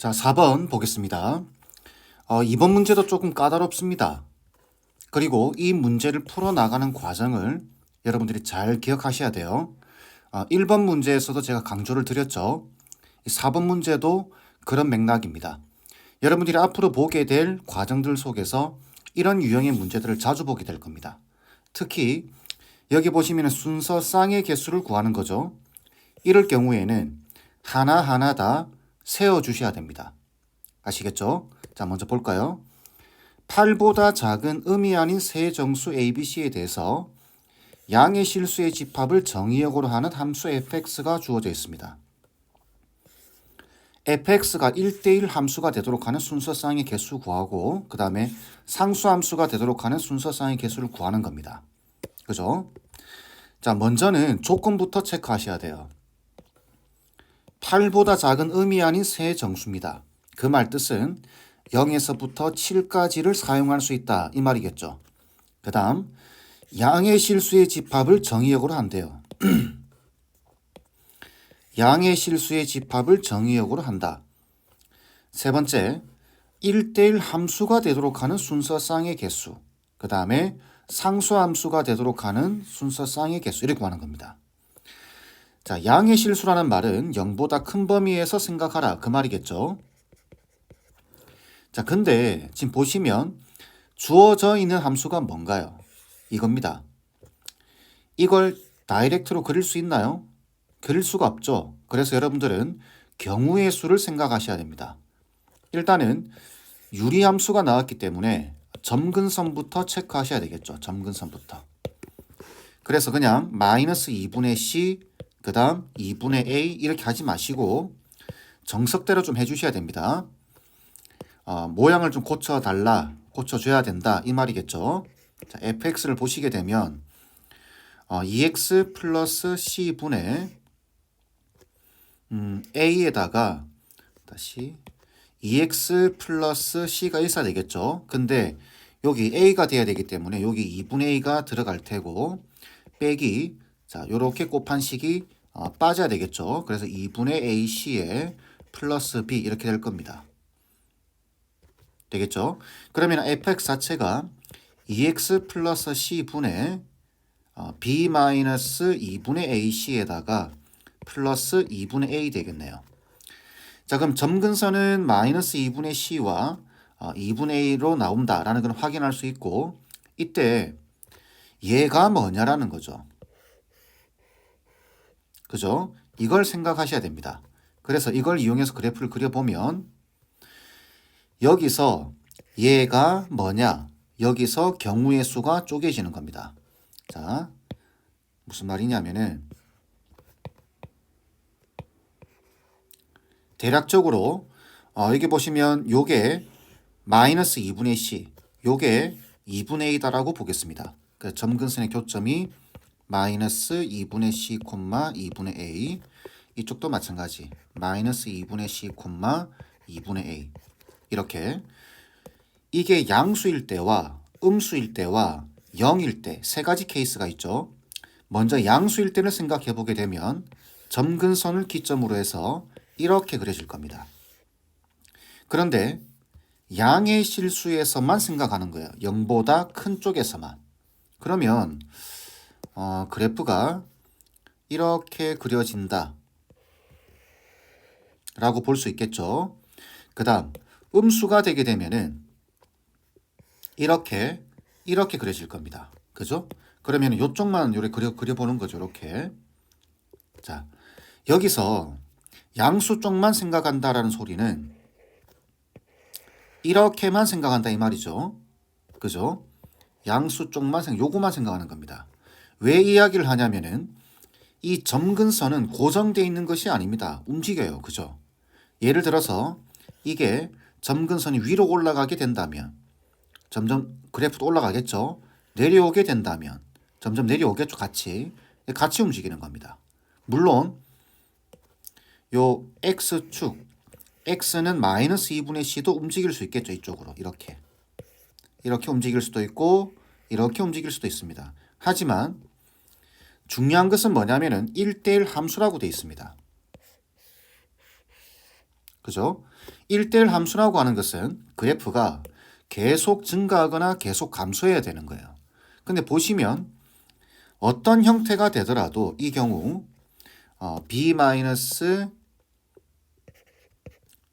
자, 4번 보겠습니다. 어, 이번 문제도 조금 까다롭습니다. 그리고 이 문제를 풀어나가는 과정을 여러분들이 잘 기억하셔야 돼요. 어, 1번 문제에서도 제가 강조를 드렸죠. 이 4번 문제도 그런 맥락입니다. 여러분들이 앞으로 보게 될 과정들 속에서 이런 유형의 문제들을 자주 보게 될 겁니다. 특히 여기 보시면 순서 쌍의 개수를 구하는 거죠. 이럴 경우에는 하나하나 다 세워주셔야 됩니다. 아시겠죠? 자, 먼저 볼까요? 8보다 작은 음이 아닌 세 정수 ABC에 대해서 양의 실수의 집합을 정의역으로 하는 함수 fx가 주어져 있습니다. fx가 1대1 함수가 되도록 하는 순서쌍의 개수 구하고 그 다음에 상수함수가 되도록 하는 순서쌍의 개수를 구하는 겁니다. 그죠? 자, 먼저는 조건부터 체크하셔야 돼요. 8보다 작은 음이 아닌 세 정수입니다. 그 말 뜻은 0에서부터 7까지를 사용할 수 있다 이 말이겠죠. 그 다음 양의 실수의 집합을 정의역으로 한대요. 양의 실수의 집합을 정의역으로 한다. 세 번째, 1대1 함수가 되도록 하는 순서쌍의 개수. 그 다음에 상수함수가 되도록 하는 순서쌍의 개수. 이렇게 구하는 겁니다. 자, 양의 실수라는 말은 0보다 큰 범위에서 생각하라. 그 말이겠죠. 자, 근데 지금 보시면 주어져 있는 함수가 뭔가요? 이겁니다. 이걸 다이렉트로 그릴 수 있나요? 그릴 수가 없죠. 그래서 여러분들은 경우의 수를 생각하셔야 됩니다. 일단은 유리함수가 나왔기 때문에 점근선부터 체크하셔야 되겠죠. 점근선부터. 그래서 그냥 마이너스 2분의 C 그 다음 2분의 A 이렇게 하지 마시고 정석대로 좀 해주셔야 됩니다. 어, 모양을 좀 고쳐달라, 고쳐줘야 된다 이 말이겠죠. 자, fx를 보시게 되면 어, 2x 플러스 c분의 음, a에다가 다시 2x 플러스 c가 1사 되겠죠. 근데 여기 a가 돼야 되기 때문에 여기 2분의 a가 들어갈 테고 빼기 자 요렇게 곱한 식이 어, 빠져야 되겠죠. 그래서 2분의 ac에 플러스 b 이렇게 될 겁니다. 되겠죠? 그러면 fx 자체가 2x 플러스 c분의 어, b 마이너스 2분의 ac에다가 플러스 2분의 a 되겠네요. 자 그럼 점근선은 마이너스 2분의 c와 어, 2분의 a로 나온다라는 걸 확인할 수 있고 이때 얘가 뭐냐라는 거죠. 그죠? 이걸 생각하셔야 됩니다. 그래서 이걸 이용해서 그래프를 그려보면 여기서 얘가 뭐냐? 여기서 경우의 수가 쪼개지는 겁니다. 자, 무슨 말이냐면은 대략적으로 어, 여기 보시면 요게 마이너스 2분의 c, 요게 2분의 a다라고 보겠습니다. 그 점근선의 교점이 마이너스 2분의 c, 2분의 a 이쪽도 마찬가지 마이너스 2분의 c, 2분의 a 이렇게 이게 양수일 때와 음수일 때와 0일 때 세 가지 케이스가 있죠. 먼저 양수일 때를 생각해 보게 되면 점근선을 기점으로 해서 이렇게 그려질 겁니다. 그런데 양의 실수에서만 생각하는 거예요. 0보다 큰 쪽에서만. 그러면 어, 그래프가 이렇게 그려진다. 라고 볼 수 있겠죠. 그 다음 음수가 되게 되면은 이렇게 이렇게 그려질 겁니다. 그죠? 그러면 이쪽만 요렇게 그려 그려보는 거죠. 이렇게. 자 여기서 양수 쪽만 생각한다라는 소리는 이렇게만 생각한다 이 말이죠. 그죠? 양수 쪽만 생각, 요거만 생각하는 겁니다. 왜 이야기를 하냐면은 이 점근선은 고정되어 있는 것이 아닙니다. 움직여요. 그죠? 예를 들어서 이게 점근선이 위로 올라가게 된다면 점점 그래프도 올라가겠죠. 내려오게 된다면 점점 내려오겠죠. 같이 같이 움직이는 겁니다. 물론 요 x축 x는 마이너스 2분의 c도 움직일 수 있겠죠. 이쪽으로 이렇게 이렇게 움직일 수도 있고 이렇게 움직일 수도 있습니다. 하지만 중요한 것은 뭐냐면은 1대1 함수라고 되어 있습니다. 그죠? 1대1 함수라고 하는 것은 그래프가 계속 증가하거나 계속 감소해야 되는 거예요. 근데 보시면 어떤 형태가 되더라도 이 경우 어, b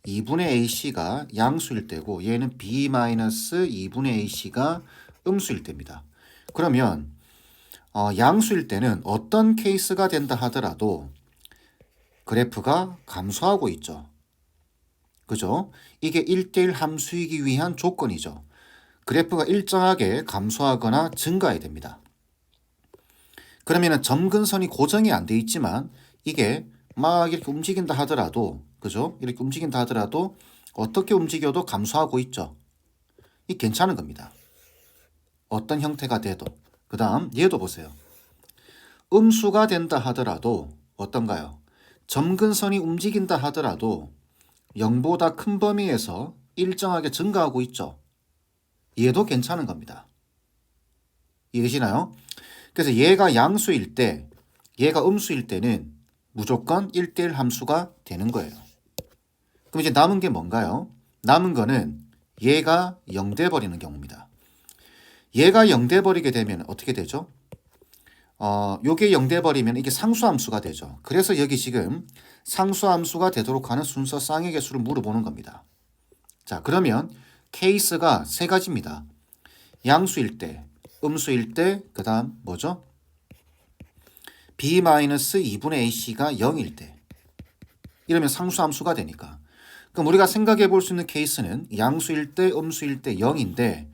2분의 ac가 양수일 때고 얘는 b 2분의 ac가 음수일 때입니다. 그러면 어, 양수일 때는 어떤 케이스가 된다 하더라도 그래프가 감소하고 있죠. 그죠? 이게 1대1 함수이기 위한 조건이죠. 그래프가 일정하게 감소하거나 증가해야 됩니다. 그러면은 점근선이 고정이 안 돼 있지만 이게 막 이렇게 움직인다 하더라도 그죠? 이렇게 움직인다 하더라도 어떻게 움직여도 감소하고 있죠. 이 괜찮은 겁니다. 어떤 형태가 돼도. 그 다음 얘도 보세요. 음수가 된다 하더라도 어떤가요? 점근선이 움직인다 하더라도 0보다 큰 범위에서 일정하게 증가하고 있죠. 얘도 괜찮은 겁니다. 이해되시나요? 그래서 얘가 양수일 때, 얘가 음수일 때는 무조건 1대1 함수가 되는 거예요. 그럼 이제 남은 게 뭔가요? 남은 거는 얘가 0 돼 버리는 경우입니다. 얘가 0돼 버리게 되면 어떻게 되죠? 어, 요게 0돼 버리면 이게 상수함수가 되죠. 그래서 여기 지금 상수함수가 되도록 하는 순서 쌍의 개수를 물어보는 겁니다. 자, 그러면 케이스가 세 가지입니다. 양수일 때, 음수일 때, 그 다음 뭐죠? b-2분의 ac가 0일 때. 이러면 상수함수가 되니까. 그럼 우리가 생각해 볼 수 있는 케이스는 양수일 때, 음수일 때 0인데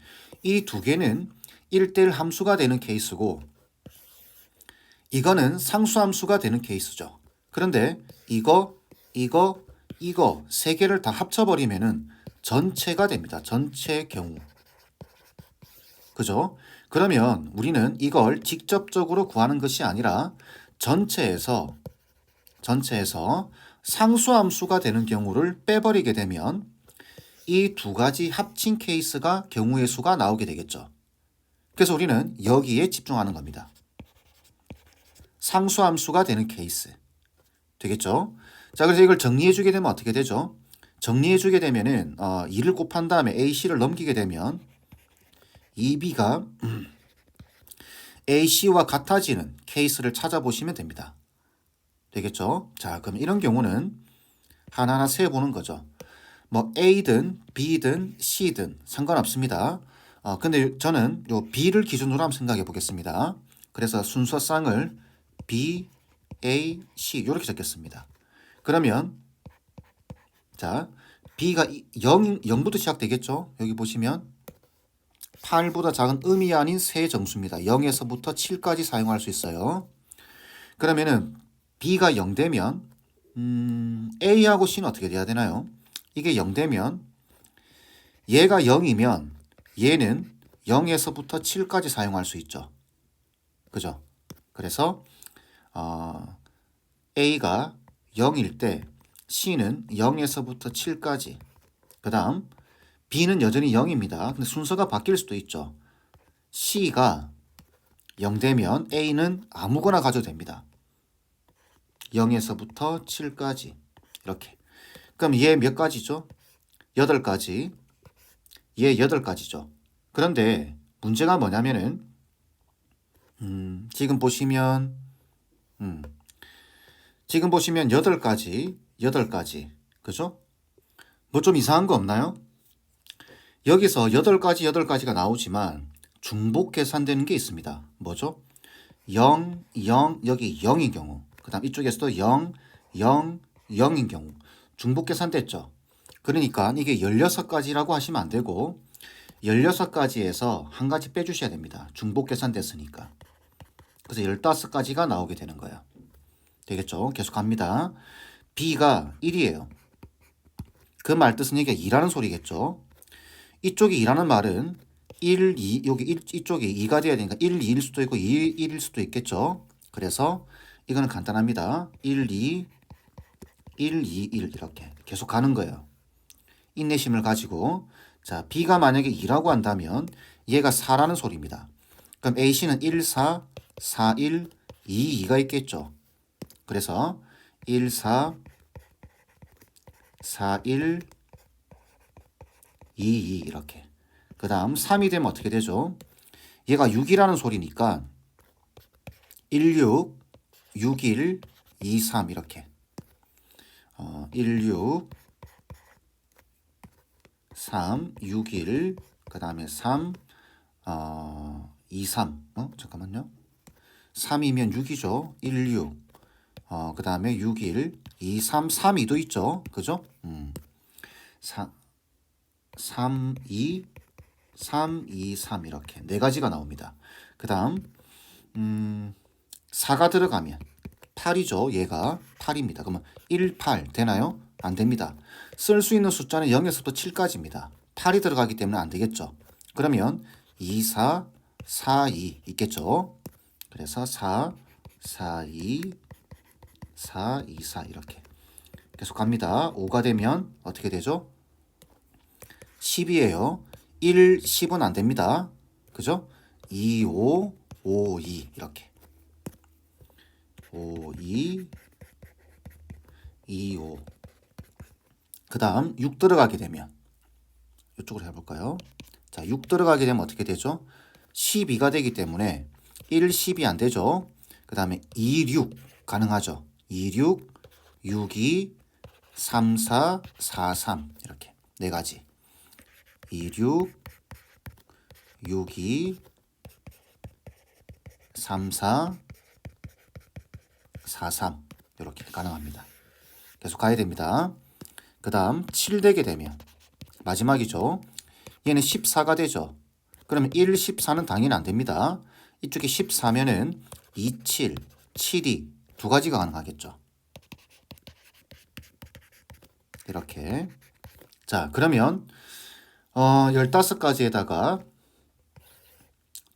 이 두 개는 1대1 함수가 되는 케이스고 이거는 상수 함수가 되는 케이스죠. 그런데 이거, 이거, 이거 세 개를 다 합쳐버리면은 전체가 됩니다. 전체의 경우. 그죠? 그러면 우리는 이걸 직접적으로 구하는 것이 아니라 전체에서 전체에서 상수함수가 되는 경우를 빼버리게 되면 이 두 가지 합친 케이스가 경우의 수가 나오게 되겠죠. 그래서 우리는 여기에 집중하는 겁니다. 상수함수가 되는 케이스. 되겠죠? 자, 그래서 이걸 정리해 주게 되면 어떻게 되죠? 정리해 주게 되면은 어, 2를 곱한 다음에 AC를 넘기게 되면 2B가 AC와 같아지는 케이스를 찾아보시면 됩니다. 되겠죠? 자, 그럼 이런 경우는 하나하나 세보는 거죠. 뭐 A든 B든 C든 상관없습니다. 어, 근데 저는 요 B를 기준으로 한번 생각해 보겠습니다. 그래서 순서쌍을 B, A, C 이렇게 적겠습니다. 그러면 자 B가 0, 0부터 시작되겠죠. 여기 보시면 8보다 작은 음이 아닌 세 정수입니다. 0에서부터 7까지 사용할 수 있어요. 그러면은 B가 0 되면 음, A하고 C는 어떻게 돼야 되나요? 이게 0 되면 얘가 0이면 얘는 0에서부터 7까지 사용할 수 있죠. 그죠? 그래서 어, A가 0일 때 C는 0에서부터 7까지 그 다음 B는 여전히 0입니다. 근데 순서가 바뀔 수도 있죠. C가 0 되면 A는 아무거나 가져도 됩니다. 0에서부터 7까지 이렇게 그럼 얘 몇 가지죠? 8가지 얘 8가지죠. 그런데 문제가 뭐냐면은 음, 지금 보시면 음, 지금 보시면 8가지 8가지 그죠? 뭐 좀 이상한 거 없나요? 여기서 8가지 8가지가 나오지만 중복 계산되는 게 있습니다. 뭐죠? 0, 0, 여기 0인 경우 그 다음 이쪽에서도 0, 0, 0인 경우 중복 계산됐죠. 그러니까 이게 16가지라고 하시면 안 되고 16가지에서 한 가지 빼주셔야 됩니다. 중복 계산됐으니까. 그래서 15가지가 나오게 되는 거예요. 되겠죠? 계속 갑니다. B가 1이에요. 그 말 뜻은 이게 2라는 소리겠죠? 이쪽이 2라는 말은 1, 2, 여기 1, 이쪽이 2가 돼야 되니까 1, 2일 수도 있고 2, 1일 수도 있겠죠? 그래서 이거는 간단합니다. 1, 2, 1, 2, 1 이렇게 계속 가는 거예요. 인내심을 가지고 자 B가 만약에 2라고 한다면 얘가 4라는 소리입니다. 그럼 AC는 1, 4, 4, 1, 2, 2가 있겠죠. 그래서 1, 4, 4, 1, 2, 2 이렇게. 그 다음 3이 되면 어떻게 되죠? 얘가 6이라는 소리니까 1, 6, 6, 1, 2, 3 이렇게. 어, 1, 6, 3, 6, 1, 그 다음에 3, 어, 2, 3. 어? 잠깐만요. 3이면 6이죠. 1, 6. 어, 그 다음에 6, 1, 2, 3, 3, 2도 있죠. 그죠? 음. 3, 3, 2, 3, 2, 3 이렇게 네 가지가 나옵니다. 그 다음 음, 4가 들어가면 8이죠. 얘가 8입니다. 그러면 1, 8 되나요? 안 됩니다. 쓸 수 있는 숫자는 0에서부터 7까지입니다. 8이 들어가기 때문에 안 되겠죠. 그러면 2, 4, 4, 2 있겠죠. 그래서 4, 4, 2, 4, 2, 4 이렇게 계속 갑니다. 5가 되면 어떻게 되죠? 10이에요. 1, 10은 안 됩니다. 그죠? 2, 5, 5, 2 이렇게 5, 2, 2, 5. 그 다음 6 들어가게 되면 이쪽으로 해볼까요? 자, 6 들어가게 되면 어떻게 되죠? 12가 되기 때문에 1, 10이 안 되죠. 그 다음에 2, 6 가능하죠. 2, 6, 6, 2, 3, 4, 4, 3 이렇게 네 가지. 2, 6, 6, 2, 3, 4, 4, 3 이렇게 가능합니다. 계속 가야 됩니다. 그 다음 7 되게 되면 마지막이죠. 얘는 14가 되죠. 그러면 1, 14는 당연히 안 됩니다. 이쪽에 14면은 2, 7, 7, 2두 가지가 가능하겠죠. 이렇게. 자, 그러면 어, 15가지에다가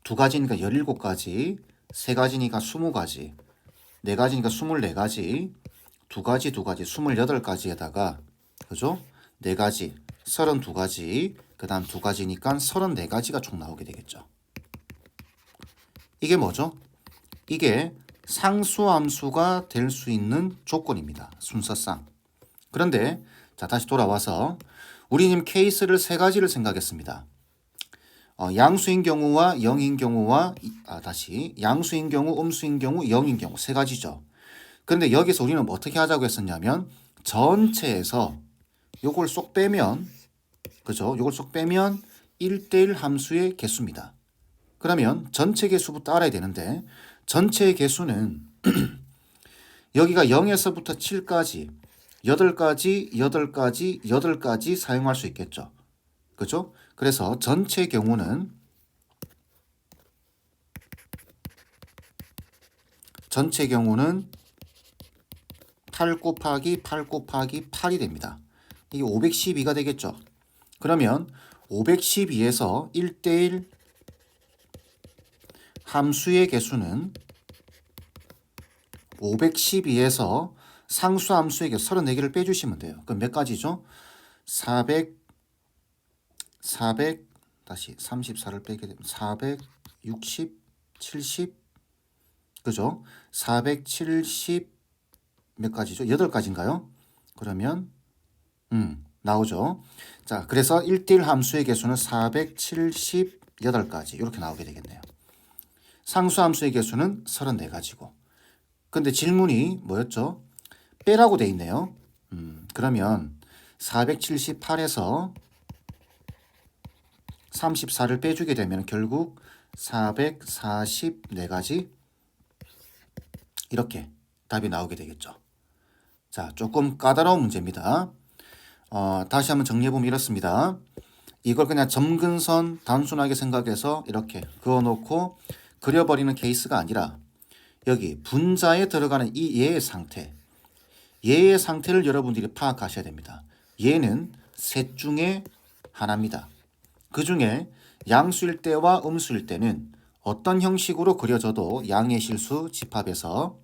두 가지니까 17가지, 세 가지니까 20가지, 네 가지니까 24가지, 두 가지, 두 가지, 28가지에다가 그죠? 네 가지, 32가지, 그 다음 두 가지니까 34가지가 총 나오게 되겠죠. 이게 뭐죠? 이게 상수함수가 될 수 있는 조건입니다. 순서상. 그런데 자 다시 돌아와서 우리 님 케이스를 세 가지를 생각했습니다. 어, 양수인 경우와 0인 경우와 이- 아 다시 양수인 경우, 음수인 경우, 0인 경우 세 가지죠. 그런데 여기서 우리는 뭐 어떻게 하자고 했었냐면 전체에서 요걸 쏙 빼면 그죠? 요걸 쏙 빼면 1대1 함수의 개수입니다. 그러면 전체 개수부터 알아야 되는데 전체의 개수는 여기가 0에서부터 7까지 8가지, 8가지, 8가지 사용할 수 있겠죠. 그죠? 그래서 전체 경우는 전체 경우는 8 곱하기 8 곱하기 8이 됩니다. 이게 512가 되겠죠. 그러면 512에서 1대1 함수의 개수는 512에서 상수 개수 34개를 빼주시면 돼요. 그럼 몇 가지죠? 400, 400, 다시 34를 빼게 되면 460, 70, 그죠? 470, 몇 가지죠? 8가지인가요? 그러면, 음, 나오죠. 자, 그래서 1대1 함수의 개수는 478가지. 이렇게 나오게 되겠네요. 상수 함수의 개수는 34가지고. 근데 질문이 뭐였죠? 빼라고 돼 있네요. 음, 그러면 478에서 34를 빼주게 되면 결국 444가지 이렇게 답이 나오게 되겠죠. 자, 조금 까다로운 문제입니다. 어, 다시 한번 정리해보면 이렇습니다. 이걸 그냥 점근선 단순하게 생각해서 이렇게 그어놓고 그려버리는 케이스가 아니라 여기 분자에 들어가는 이 얘의 상태, 얘의 상태를 여러분들이 파악하셔야 됩니다. 얘는 셋 중에 하나입니다. 그 중에 양수일 때와 음수일 때는 어떤 형식으로 그려져도 양의 실수 집합에서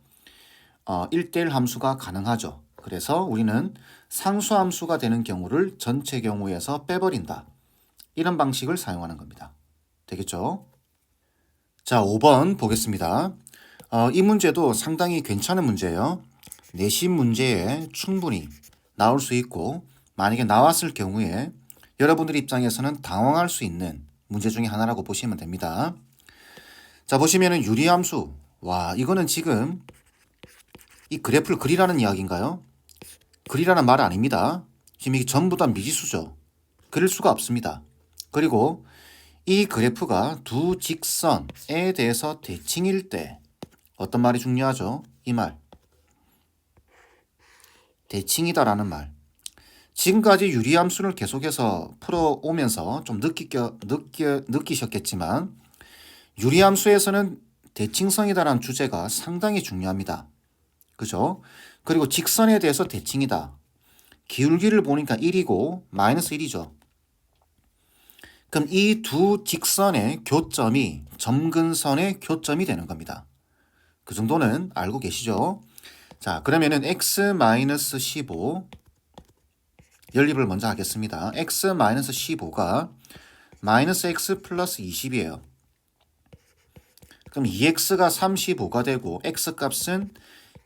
어, 1대1 함수가 가능하죠. 그래서 우리는 상수 함수가 되는 경우를 전체 경우에서 빼버린다. 이런 방식을 사용하는 겁니다. 되겠죠? 자, 5번 보겠습니다. 어, 이 문제도 상당히 괜찮은 문제예요. 내신 문제에 충분히 나올 수 있고 만약에 나왔을 경우에 여러분들 입장에서는 당황할 수 있는 문제 중에 하나라고 보시면 됩니다. 자, 보시면은 유리함수. 와, 이거는 지금 이 그래프를 그리라는 이야기인가요? 그리라는 말 아닙니다. 지금 이게 전부 다 미지수죠. 그릴 수가 없습니다. 그리고 이 그래프가 두 직선에 대해서 대칭일 때 어떤 말이 중요하죠? 이 말. 대칭이다라는 말. 지금까지 유리함수를 계속해서 풀어오면서 좀 느끼겨, 느끼, 느끼셨겠지만 유리함수에서는 대칭성이다라는 주제가 상당히 중요합니다. 그죠? 그리고 직선에 대해서 대칭이다. 기울기를 보니까 1이고 마이너스 1이죠. 그럼 이 두 직선의 교점이 점근선의 교점이 되는 겁니다. 그 정도는 알고 계시죠? 자, 그러면은 x-15 연립을 먼저 하겠습니다. x-15가 마이너스 x 플러스 20이에요. 그럼 2x가 35가 되고 x 값은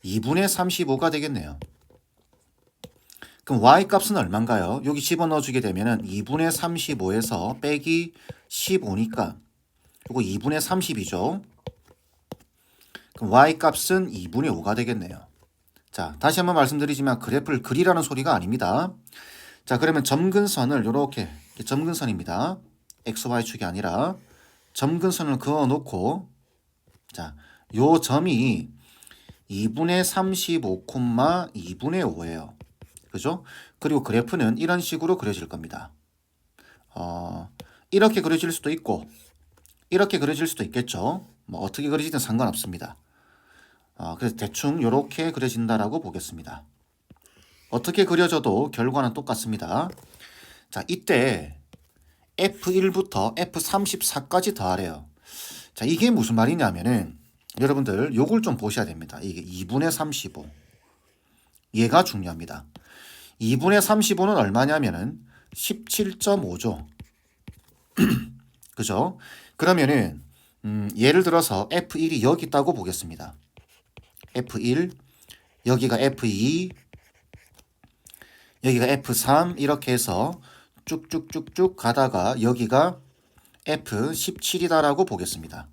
2분의 35가 되겠네요. 그럼 y 값은 얼마인가요? 여기 집어넣어 주게 되면은 2분의 35에서 빼기 15니까 이거 2분의 30이죠. 그럼 y 값은 2분의 5가 되겠네요. 자, 다시 한번 말씀드리지만 그래프를 그리라는 소리가 아닙니다. 자, 그러면 점근선을 이렇게 점근선입니다. xy축이 아니라 점근선을 그어 놓고 자, 요 점이 2분의 35, 2분의 5예요. 그죠? 그리고 그래프는 이런 식으로 그려질 겁니다. 어, 이렇게 그려질 수도 있고 이렇게 그려질 수도 있겠죠. 뭐 어떻게 그려지든 상관없습니다. 어, 그래서 대충 이렇게 그려진다라고 보겠습니다. 어떻게 그려져도 결과는 똑같습니다. 자, 이때 F1부터 F34까지 더하래요. 자, 이게 무슨 말이냐면은 여러분들 요걸 좀 보셔야 됩니다. 이게 2분의 35. 얘가 중요합니다. 2분의 35는 얼마냐면은 17.5죠. 그죠? 그러면은 음, 예를 들어서 F1이 여기 있다고 보겠습니다. F1 여기가 F2 여기가 F3 이렇게 해서 쭉쭉쭉쭉 가다가 여기가 F17이다라고 보겠습니다.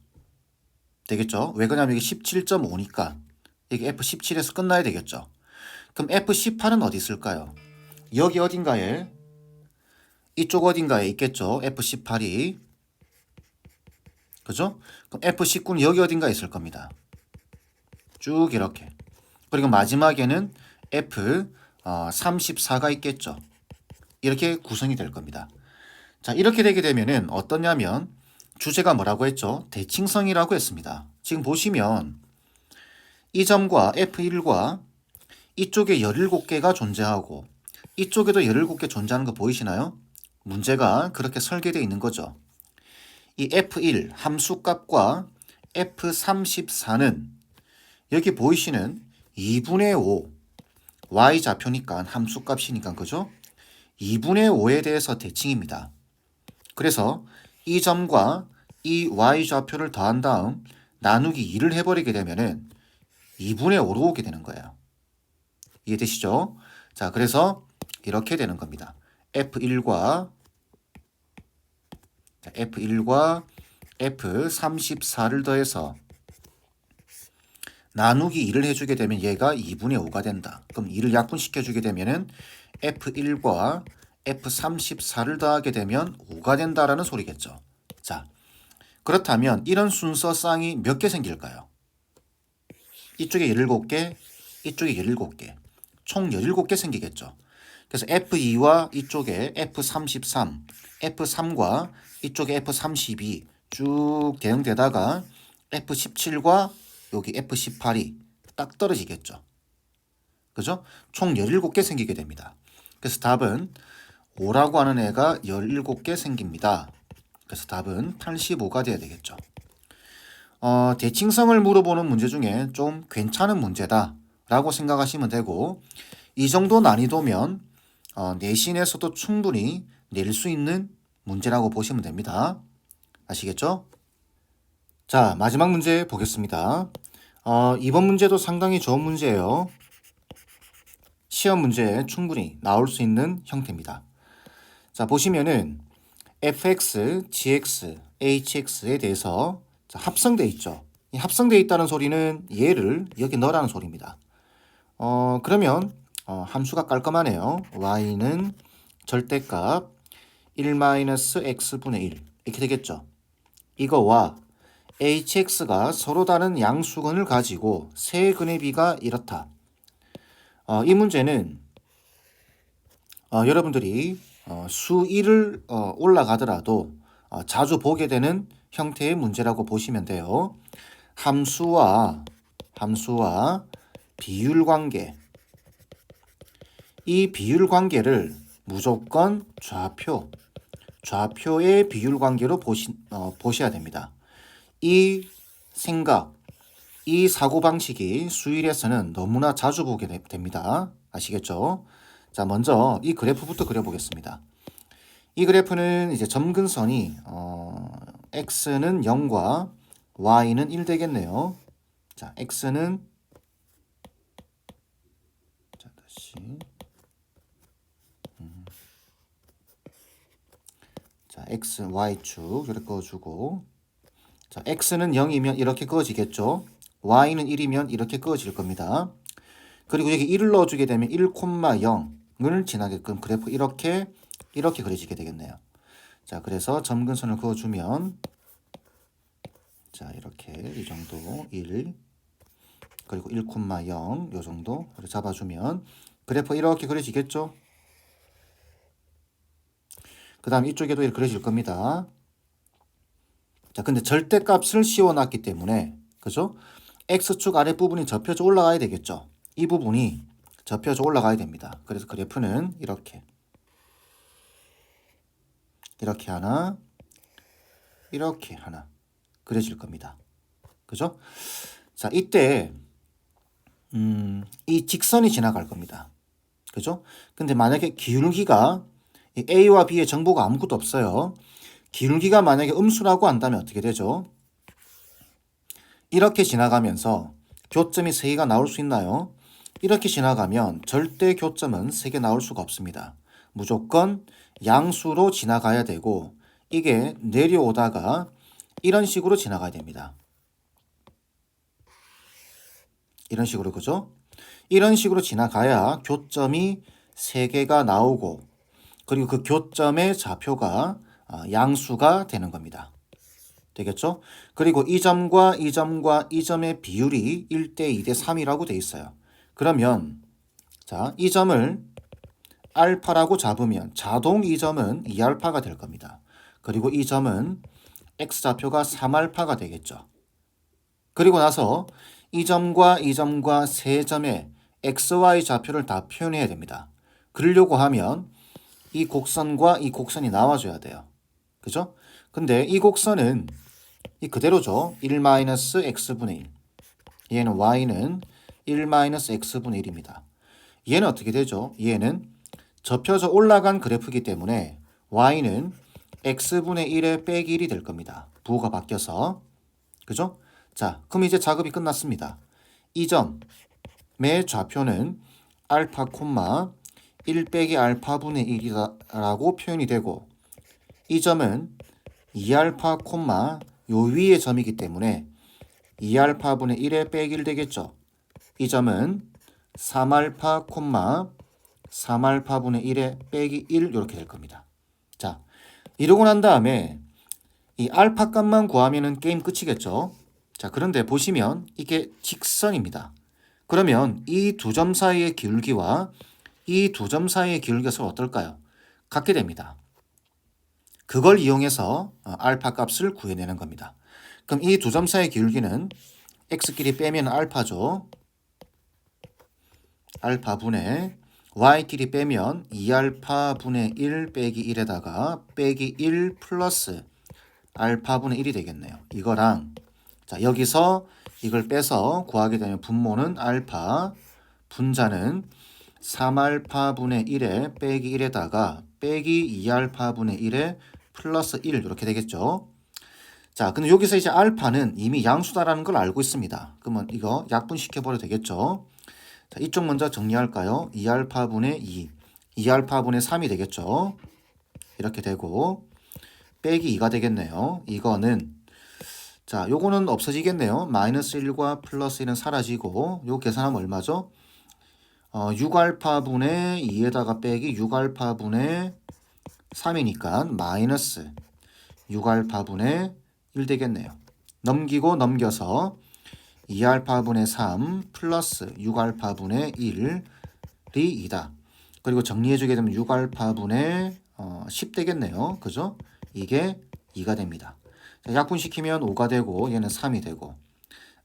되겠죠? 왜 그러냐면 이게 17.5니까 이게 F17에서 끝나야 되겠죠. 그럼 F18은 어디 있을까요? 여기 어딘가에 이쪽 어딘가에 있겠죠. F18이 그죠? 그럼 F19는 여기 어딘가에 있을 겁니다. 쭉 이렇게 그리고 마지막에는 F34가 있겠죠. 이렇게 구성이 될 겁니다. 자 이렇게 되게 되면은 어떠냐면 주제가 뭐라고 했죠? 대칭성이라고 했습니다. 지금 보시면 이 점과 F1과 이쪽에 17개가 존재하고 이쪽에도 17개 존재하는 거 보이시나요? 문제가 그렇게 설계되어 있는 거죠. 이 F1 함수값과 F34는 여기 보이시는 2분의 5 y 좌표니까 함수값이니까 그죠? 2분의 5에 대해서 대칭입니다. 그래서 이 점과 이 y 좌표를 더한 다음 나누기 2를 해버리게 되면은 2분의 5로 오게 되는 거예요. 이해되시죠? 자, 그래서 이렇게 되는 겁니다. F1과 F1과 F34를 더해서 나누기 2를 해주게 되면 얘가 2분의 5가 된다. 그럼 2를 약분시켜주게 되면은 F1과 F34를 더하게 되면 5가 된다라는 소리겠죠. 자, 그렇다면 이런 순서 쌍이 몇 개 생길까요? 이쪽에 17개, 이쪽에 17개. 총 17개 생기겠죠. 그래서 F2와 이쪽에 F33, F3과 이쪽에 F32 쭉 대응되다가 F17과 여기 F18이 딱 떨어지겠죠. 그죠? 총 17개 생기게 됩니다. 그래서 답은 5라고 하는 애가 17개 생깁니다. 그래서 답은 85가 돼야 되겠죠. 어, 대칭성을 물어보는 문제 중에 좀 괜찮은 문제다 라고 생각하시면 되고 이 정도 난이도면 어, 내신에서도 충분히 낼 수 있는 문제라고 보시면 됩니다. 아시겠죠? 자, 마지막 문제 보겠습니다. 어, 이번 문제도 상당히 좋은 문제예요. 시험 문제에 충분히 나올 수 있는 형태입니다. 자, 보시면은 fx, gx, hx에 대해서 자, 합성돼 있죠. 이 합성돼 있다는 소리는 얘를 여기 넣으라는 소리입니다. 어, 그러면 어, 함수가 깔끔하네요. y는 절대값 1-x분의 1 이렇게 되겠죠. 이거와 hx가 서로 다른 양수근을 가지고 세 근의 비가 이렇다. 어, 이 문제는 어, 여러분들이 어, 수 1을 어, 올라가더라도 어, 자주 보게 되는 형태의 문제라고 보시면 돼요. 함수와 함수와 비율 관계 이 비율 관계를 무조건 좌표 좌표의 비율 관계로 보시, 어, 보셔야 됩니다. 이 생각, 이 사고방식이 수일에서는 너무나 자주 보게 되- 됩니다. 아시겠죠? 자, 먼저 이 그래프부터 그려보겠습니다. 이 그래프는 이제 점근선이 어, x는 0과 y는 1 되겠네요. 자, x는 자, 다시 음. 자, x, y축 이렇게 그어주고 자, x는 0이면 이렇게 그어지겠죠. y는 1이면 이렇게 그어질 겁니다. 그리고 여기 1을 넣어주게 되면 1,0을 지나게끔 그래프 이렇게 이렇게 그려지게 되겠네요. 자, 그래서 점근선을 그어주면 자, 이렇게 이 정도 1 그리고 1,0요 정도 이렇게 잡아주면 그래프 이렇게 그려지겠죠. 그 다음 이쪽에도 이렇게 그려질 겁니다. 자, 근데 절대값을 씌워놨기 때문에 그죠? x축 아랫부분이 접혀져 올라가야 되겠죠. 이 부분이 접혀져 올라가야 됩니다. 그래서 그래프는 이렇게 이렇게 하나 이렇게 하나 그려질 겁니다. 그죠? 자, 이때 음, 이 직선이 지나갈 겁니다. 그죠? 근데 만약에 기울기가 이 A와 B의 정보가 아무것도 없어요. 기울기가 만약에 음수라고 한다면 어떻게 되죠? 이렇게 지나가면서 교점이 3개가 나올 수 있나요? 이렇게 지나가면 절대 교점은 3개 나올 수가 없습니다. 무조건 양수로 지나가야 되고 이게 내려오다가 이런 식으로 지나가야 됩니다. 이런 식으로 그죠? 이런 식으로 지나가야 교점이 3개가 나오고 그리고 그 교점의 좌표가 아, 양수가 되는 겁니다. 되겠죠? 그리고 이 점과 이 점과 이 점의 비율이 1대 2대 3이라고 돼 있어요. 그러면 자, 이 점을 알파라고 잡으면 자동 이 점은 2알파가 될 겁니다. 그리고 이 점은 x좌표가 3알파가 되겠죠. 그리고 나서 이 점과 이 점과 세 점의 xy 좌표를 다 표현해야 됩니다. 그러려고 하면 이 곡선과 이 곡선이 나와줘야 돼요. 그죠? 근데 이 곡선은 이 그대로죠. 1-x분의 1. 얘는 y는 1-x분의 1입니다. 얘는 어떻게 되죠? 얘는 접혀져 올라간 그래프이기 때문에 y는 x분의 1의 빼기 1이 될 겁니다. 부호가 바뀌어서. 그죠? 자, 그럼 이제 작업이 끝났습니다. 이 점의 좌표는 알파 콤마 1 빼기 알파분의 1이라고 표현이 되고 이 점은 2알파 콤마 요 위의 점이기 때문에 2알파분의 1의 빼기 1 되겠죠. 이 점은 3알파 콤마 3알파분의 1의 빼기 1 이렇게 될 겁니다. 자, 이러고 난 다음에 이 알파 값만 구하면은 게임 끝이겠죠. 자, 그런데 보시면 이게 직선입니다. 그러면 이 두 점 사이의 기울기와 이 두 점 사이의 기울기가 서로 어떨까요? 같게 됩니다. 그걸 이용해서 어, 알파 값을 구해내는 겁니다. 그럼 이 두 점 사이의 기울기는 x끼리 빼면 알파죠. 알파분의 y끼리 빼면 2알파분의 1 빼기 1에다가 빼기 1 플러스 알파분의 1이 되겠네요. 이거랑 자 여기서 이걸 빼서 구하게 되면 분모는 알파 분자는 3알파분의 1에 빼기 1에다가 빼기 2알파분의 1에 플러스 1 이렇게 되겠죠. 자, 근데 여기서 이제 알파는 이미 양수다라는 걸 알고 있습니다. 그러면 이거 약분시켜 버려도 되겠죠. 자, 이쪽 먼저 정리할까요? 2알파분의 2. 2알파분의 3이 되겠죠. 이렇게 되고 빼기 2가 되겠네요. 이거는 자, 요거는 없어지겠네요. 마이너스 1과 플러스 1은 사라지고 요 계산하면 얼마죠? 어, 6알파분의 2에다가 빼기 6알파분의 3이니까 마이너스 6알파분의 1 되겠네요. 넘기고 넘겨서 2알파분의 3 플러스 6알파분의 1이 2다. 그리고 정리해주게 되면 6알파분의 어, 10 되겠네요. 그죠? 이게 2가 됩니다. 자, 약분시키면 5가 되고 얘는 3이 되고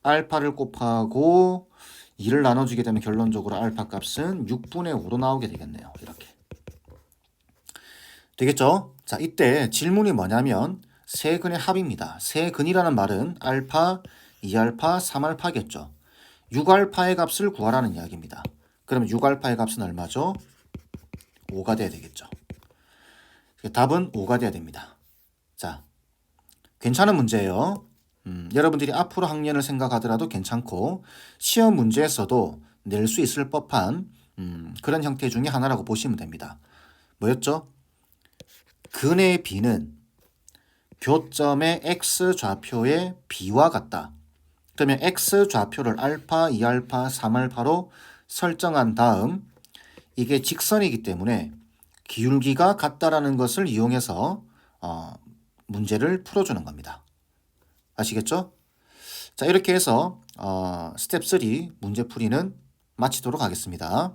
알파를 곱하고 2를 나눠주게 되면 결론적으로 알파 값은 6분의 5로 나오게 되겠네요. 이렇게. 되겠죠? 자, 이때 질문이 뭐냐면 세근의 합입니다. 세근이라는 말은 알파, 2알파, 3알파겠죠. 6알파의 값을 구하라는 이야기입니다. 그럼 6알파의 값은 얼마죠? 5가 돼야 되겠죠. 답은 5가 돼야 됩니다. 자, 괜찮은 문제예요. 음, 여러분들이 앞으로 학년을 생각하더라도 괜찮고 시험 문제에서도 낼 수 있을 법한 음, 그런 형태 중에 하나라고 보시면 됩니다. 뭐였죠? 근의 b는 교점의 x 좌표의 b와 같다. 그러면 x 좌표를 알파, 2알파, 3알파로 설정한 다음 이게 직선이기 때문에 기울기가 같다라는 것을 이용해서 어, 문제를 풀어주는 겁니다. 아시겠죠? 자 이렇게 해서 어, 스텝 3 문제 풀이는 마치도록 하겠습니다.